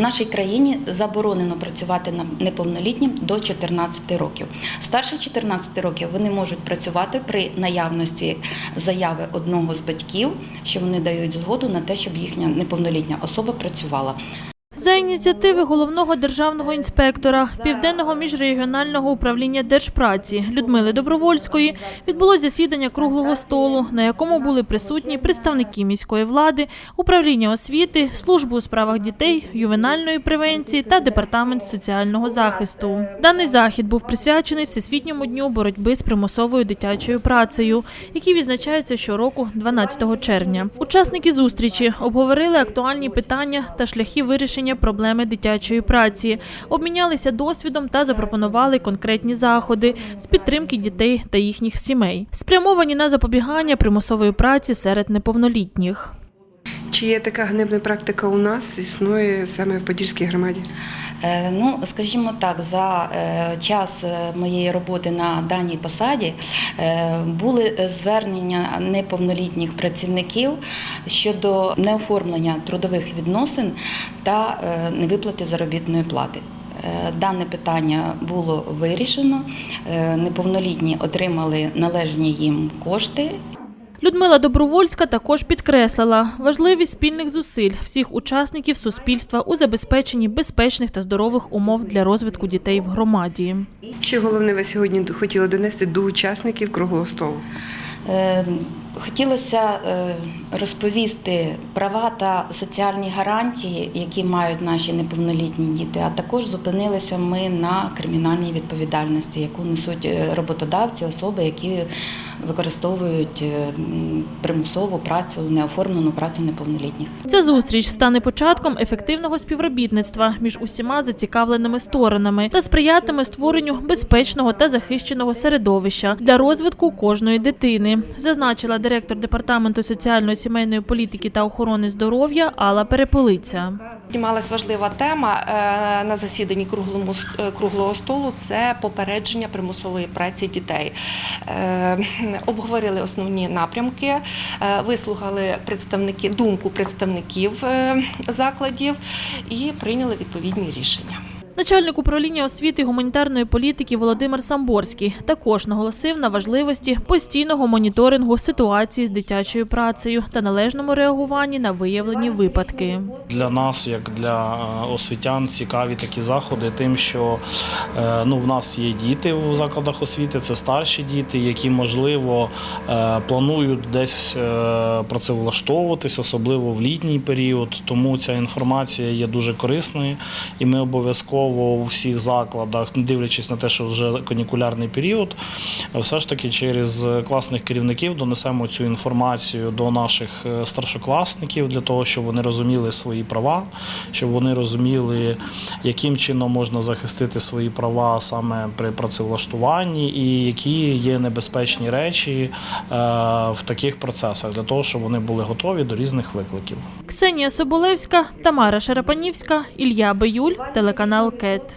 нашій країні заборонено працювати неповнолітнім до 14 років. Старше 14 років вони можуть працювати при наявності заяви одного з батьків, що вони дають згоду на те, щоб їхня неповнолітня особа працювала. За ініціативи головного державного інспектора Південного міжрегіонального управління Держпраці Людмили Добровольської відбулося засідання круглого столу, на якому були присутні представники міської влади, управління освіти, служби у справах дітей, ювенальної превенції та департамент соціального захисту. Даний захід був присвячений Всесвітньому дню боротьби з примусовою дитячою працею, який відзначається щороку 12 червня. Учасники зустрічі обговорили актуальні питання та шляхи вирішення проблеми дитячої праці, обмінялися досвідом та запропонували конкретні заходи з підтримки дітей та їхніх сімей, спрямовані на запобігання примусової праці серед неповнолітніх. Чи є така ганебна практика у нас, існує саме в Подільській громаді? Е, Ну, скажімо так, за е, час е, моєї роботи на даній посаді були звернення неповнолітніх працівників щодо неоформлення трудових відносин та невиплати заробітної плати. Дане питання було вирішено. Неповнолітні отримали належні їм кошти Людмила Добровольська також підкреслила важливість спільних зусиль всіх учасників суспільства у забезпеченні безпечних та здорових умов для розвитку дітей в громаді. Що головне ви сьогодні хотіли донести до учасників круглого столу? Е, Хотілося е, розповісти права та соціальні гарантії, які мають наші неповнолітні діти, а також зупинилися ми на кримінальній відповідальності, яку несуть е, роботодавці, особи, які використовують е, примусову працю, неоформлену працю неповнолітніх. Ця зустріч стане початком ефективного співробітництва між усіма зацікавленими сторонами та сприятиме створенню безпечного та захищеного середовища для розвитку кожної дитини, зазначила директор департаменту соціальної сімейної політики та охорони здоров'я Алла Перепелиця. Піднімалась важлива тема е, на засіданні круглому е, круглого столу. Це попередження примусової праці дітей. Е, Обговорили основні напрямки, е, вислухали представники думку представників е, закладів і прийняли відповідні рішення. Начальник управління освіти і гуманітарної політики Володимир Самборський також наголосив на важливості постійного моніторингу ситуації з дитячою працею та належному реагуванні на виявлені випадки. Для нас, як для е, освітян, цікаві такі заходи, тим, що е, ну, в нас є діти в закладах освіти, це старші діти, які, можливо, е, планують десь працевлаштовуватись, особливо в літній період. Тому ця інформація є дуже корисною, і ми обов'язково у всіх закладах, не дивлячись на те, що вже канікулярний період, все ж таки через класних керівників донесемо цю інформацію до наших е, старшокласників для того, щоб вони розуміли свої права, щоб вони розуміли, яким чином можна захистити свої права саме при працевлаштуванні, і які є небезпечні речі е, в таких процесах, для того, щоб вони були готові до різних викликів. Ксенія Соболевська, Тамара Шарапанівська, Ілля Биюль, телеканал Кет.